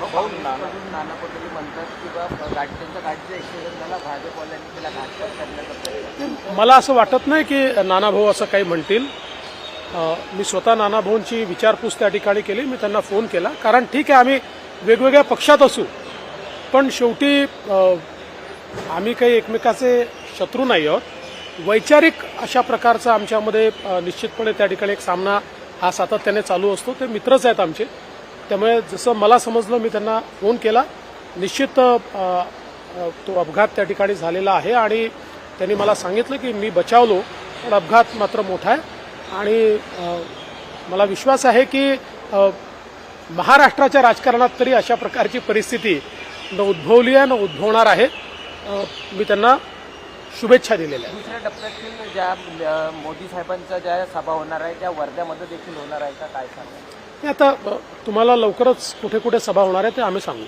नाना पटोले म्हणतात की बा गाडी गाडीचा झाला भाजपवाल्यांनी त्याला घातपात करण्याचा मला असं वाटत नाही की नाना भाऊ असं काही म्हणतील. मी स्वतः नाना भाऊंची विचारपूस त्या ठिकाणी केली मी त्यांना फोन केला. कारण ठीक आहे आम्ही वेगवेगळ्या पक्षात असू. पण शेवटी आम्ही काही एकमेकाचे शत्रू नाही आहोत. वैचारिक अशा प्रकारचा आमच्यामध्ये निश्चितपणे त्या ठिकाणी एक सामना हा सातत्याने चालू असतो. ते मित्रच आहेत आमचे. त्यामुळे जसं मला समजलं मी त्यांना फोन केला. निश्चित तो अपघात त्या ठिकाणी झालेला आहे आणि त्यांनी मला सांगितलं की मी बचावलो पण अपघात मात्र मोठा आहे. आणि मला विश्वास आहे की महाराष्ट्राच्या राजकारणात तरी अशा प्रकारची परिस्थिती न उद्भवली आहे न उद्भवणार आहे. मी त्यांना शुभेच्छा दिलेल्या दुसऱ्या टप्प्यातील ज्या मोदी साहेबांचा ज्या सभा होणार आहे त्या वर्ध्यामध्ये देखील होणार आहे का? काय सांगा आता तुम्हाला लवकरच कुठे कुठे सभा होणार आहे ते आम्ही सांगू.